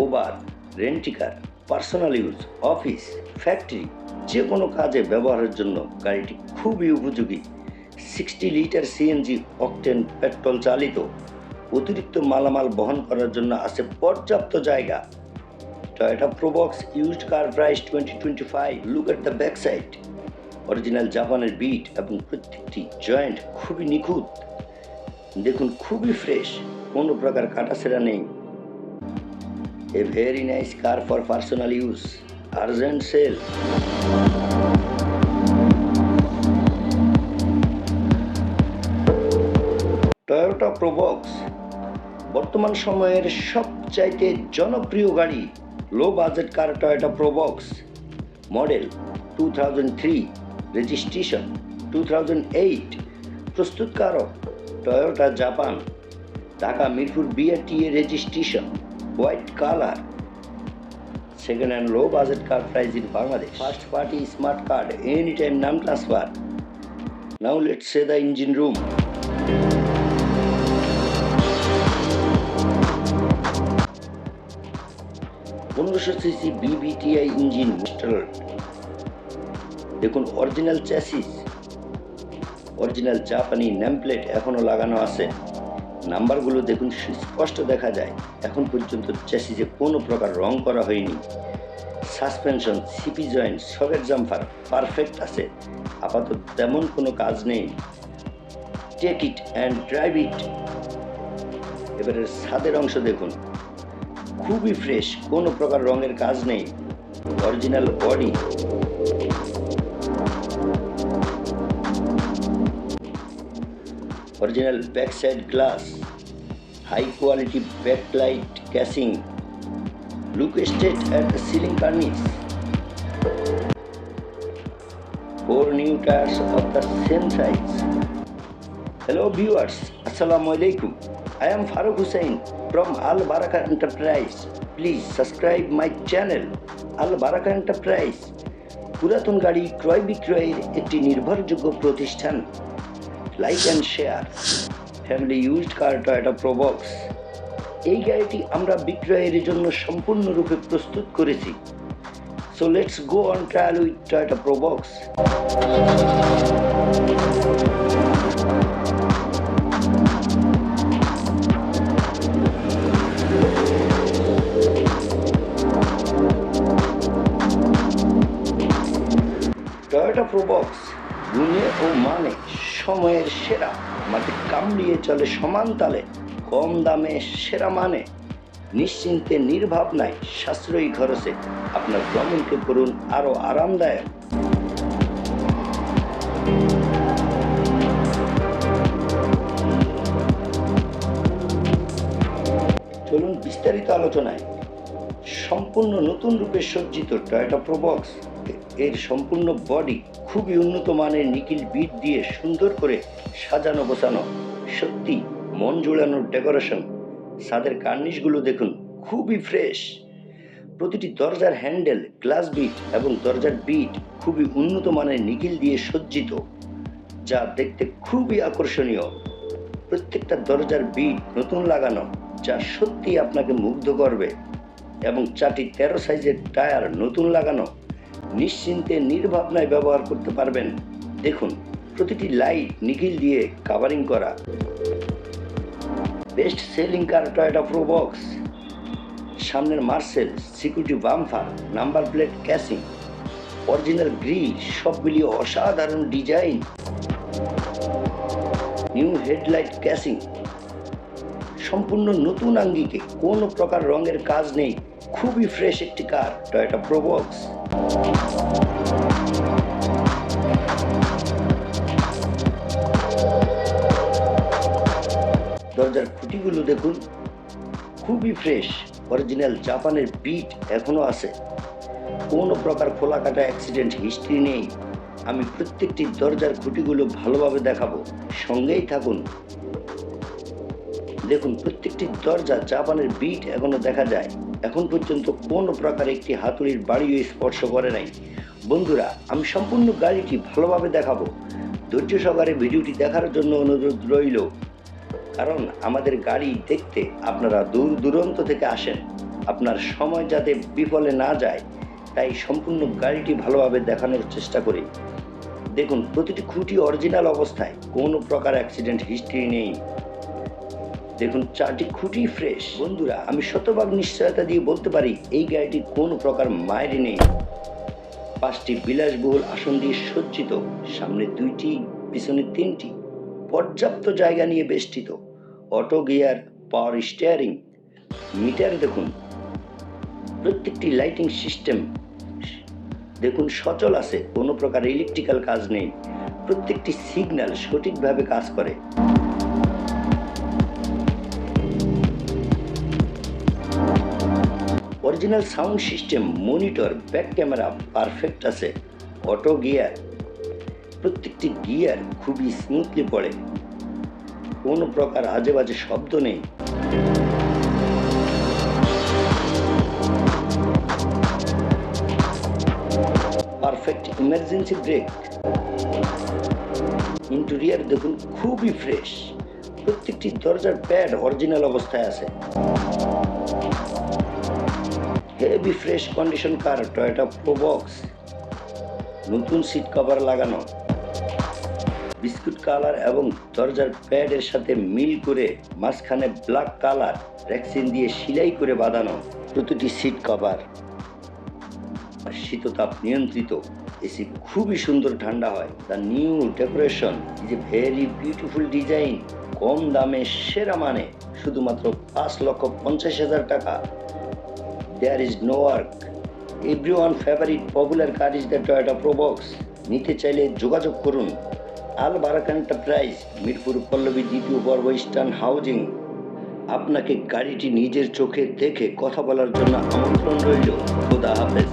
Uber rent a car, personal use, office, factory যে কোনো কাজে ব্যবহারের জন্য গাড়িটি খুবই উপযোগী। Sixty litre CNG octane petrol চালিত, অতিরিক্ত মালামাল বহন করার জন্য আছে পর্যাপ্ত জায়গা। Toyota Probox used car price twenty twenty five look at the back side original জাপানের বিট এবং প্রত্যেকটি জয়েন্ট খুবই নিখুঁত। দেখুন, খুবই ফ্রেশ কোনো প্রকার কাটা সেরা নেই। A very nice car for personal use urgent sale Toyota Probox বর্তমান সময়ের সবচাইতে জনপ্রিয় গাড়ি low budget car Toyota Probox model two thousand three registration two thousand eight প্রস্তুতকারক Toyota Japan Dhaka Mirpur BRT A registration white colour. Second hand low budget car price in Bangladesh first party smart card any time নাম transfer now let's say the engine room পনেরোশো CC VVTI engine installer দেখুন original chassis original জাপানি nameplate এখনও লাগানো আছে। নাম্বারগুলো দেখুন, স্পষ্ট দেখা যায়। এখন পর্যন্ত চ্যাসিসে কোনো প্রকার রং করা হয়নি। Suspension, CP joint socket jumper perfect আছে। আপাতত তেমন কোনো কাজ নেই। Take it and drive it. এবারে ছাদের অংশ দেখুন। খুবই ফ্রেশ, কোনো প্রকার রঙের কাজ নেই। Original body. Back side glass high quality backlight casing look state at the ceiling cornice four new tyres of the same size Hello viewers, Assalamu alaikum. I am Farooq Hussain from Al Baraka Enterprise. Please subscribe my channel Al Baraka Enterprise. পুরাতন গাড়ি ক্রয় বিক্রয়ের একটি নির্ভরযোগ্য প্রতিষ্ঠান like and share. Family used car Toyota Probox এই গাড়িটি আমরা বিক্রয়ের জন্য সম্পূর্ণরূপে প্রস্তুত করেছি। So let's go on trial with Toyota Probox Toyota Probox গুণে ও মানে সময়ের সেরা। মাটি কামড়িয়ে চলে সমান তালে, কম দামে সেরা মানে। নিশ্চিন্তে নির্ভাব নির্ভাবনায় সাশ্রয়ী খরচে আপনার ভ্রমণকে করুন আরও আরামদায়ক। চলুন বিস্তারিত আলোচনায়। সম্পূর্ণ নতুন রূপে সজ্জিত টয়োটা প্রবক্স এর সম্পূর্ণ বডি খুবই উন্নত মানের নিকিল বিট দিয়ে সুন্দর করে সাজানো গোছানো, সত্যি মন জোড়ানোর ডেকোরেশন ছাদের কার্নিশগুলো দেখুন, খুবই ফ্রেশ প্রতিটি দরজার হ্যান্ডেল গ্লাস বিট এবং দরজার বিট খুবই উন্নত মানের নিকিল দিয়ে সজ্জিত, যা দেখতে খুবই আকর্ষণীয়। প্রত্যেকটা দরজার বিট নতুন লাগানো, যা সত্যি আপনাকে মুগ্ধ করবে এবং চারটি তেরো সাইজের টায়ার নতুন লাগানো নিশ্চিন্তে নির্ভাবনায় ব্যবহার করতে পারবেন। দেখুন, প্রতিটি লাইট নিখিল দিয়ে কাভারিং করা। Best selling car Toyota Probox সামনের Marcel security bumper number plate casing original grill সব মিলিয়ে অসাধারণ ডিজাইন নিউ হেডলাইট ক্যাসিং সম্পূর্ণ নতুন আঙ্গিকে কোনো প্রকার রঙের কাজ নেই। খুবই ফ্রেশ একটি কার টয়োটা প্রোবক্স দরজার খুঁটিগুলো দেখুন। খুবই ফ্রেশ অরিজিনাল জাপানের বিট এখনও আছে। কোনো প্রকার খোলা কাটা অ্যাক্সিডেন্ট হিস্ট্রি নেই। আমি প্রত্যেকটি দরজার খুঁটিগুলো ভালোভাবে দেখাবো। সঙ্গেই থাকুন। দেখুন, প্রত্যেকটি দরজা জাপানের বিট এখনও দেখা যায়। এখন পর্যন্ত কোনো প্রকার একটি হাতুড়ির বাড়িও স্পর্শ করে নাই। বন্ধুরা, আমি সম্পূর্ণ গাড়িটি ভালোভাবে দেখাবো। ধৈর্য সহকারে ভিডিওটি দেখার জন্য অনুরোধ রইল। কারণ আমাদের গাড়ি দেখতে আপনারা দূর দূরান্ত থেকে আসেন। আপনার সময় যাতে বিফলে না যায়, তাই সম্পূর্ণ গাড়িটি ভালোভাবে দেখানোর চেষ্টা করি। দেখুন, প্রতিটি খুঁটি অরিজিনাল অবস্থায়, কোনো প্রকার অ্যাক্সিডেন্ট হিস্ট্রি নেই। দেখুন, চারটি খুঁটি ফ্রেশ বন্ধুরা, আমি শতভাগ নিশ্চয়তা দিয়ে বলতে পারি, এই গাড়িটি কোনো প্রকার মায়েরই নেই। পাঁচটি বিলাসবহুল আসন দিয়ে সজ্জিত, সামনে দুইটি, পিছনে তিনটি। পর্যাপ্ত জায়গা নিয়ে বেষ্টিত। Auto gear power steering meter দেখুন। প্রত্যেকটি লাইটিং সিস্টেম দেখুন সচল আছে, কোনো প্রকার ইলেকট্রিক্যাল কাজ নেই। প্রত্যেকটি সিগন্যাল সঠিকভাবে কাজ করে। Original sound system monitor back camera perfect আছে। অটো গিয়ার প্রত্যেকটি গিয়ার খুবই স্মুথলি পড়ে। কোনো প্রকার আজে বাজে শব্দ নেই। পারফেক্ট ইমার্জেন্সি ব্রেক ইন্টেরিয়ার দেখুন খুবই ফ্রেশ প্রত্যেকটি দরজার প্যাড অরিজিনাল অবস্থায় আছে। Heavy fresh condition car Toyota Probox নতুন সিট কভার লাগানো। বিস্কুট কালার এবং দরজার প্যাডের সাথে মিল করে মাঝখানে ব্ল্যাক কালার ভ্যাকসিন দিয়ে সিলাই করে বাঁধানো প্রতিটি সিট কভার। আর শীততাপ নিয়ন্ত্রিত। এসি খুবই সুন্দর ঠান্ডা হয়। The new decoration is a very beautiful design কম দামে সেরা মানে। শুধুমাত্র পাঁচ লক্ষ পঞ্চাশ হাজার টাকা। There is no work everyone favourite popular car is the Toyota Probox নিতে চাইলে যোগাযোগ করুন। আল বারাক এন্টারপ্রাইজ মিরপুর পল্লবী দ্বিতীয় পর্ব ইস্টার্ন হাউজিং। আপনাকে গাড়িটি নিজের চোখে দেখে কথা বলার জন্য আমন্ত্রণ রইল। খোদা হাফেজ।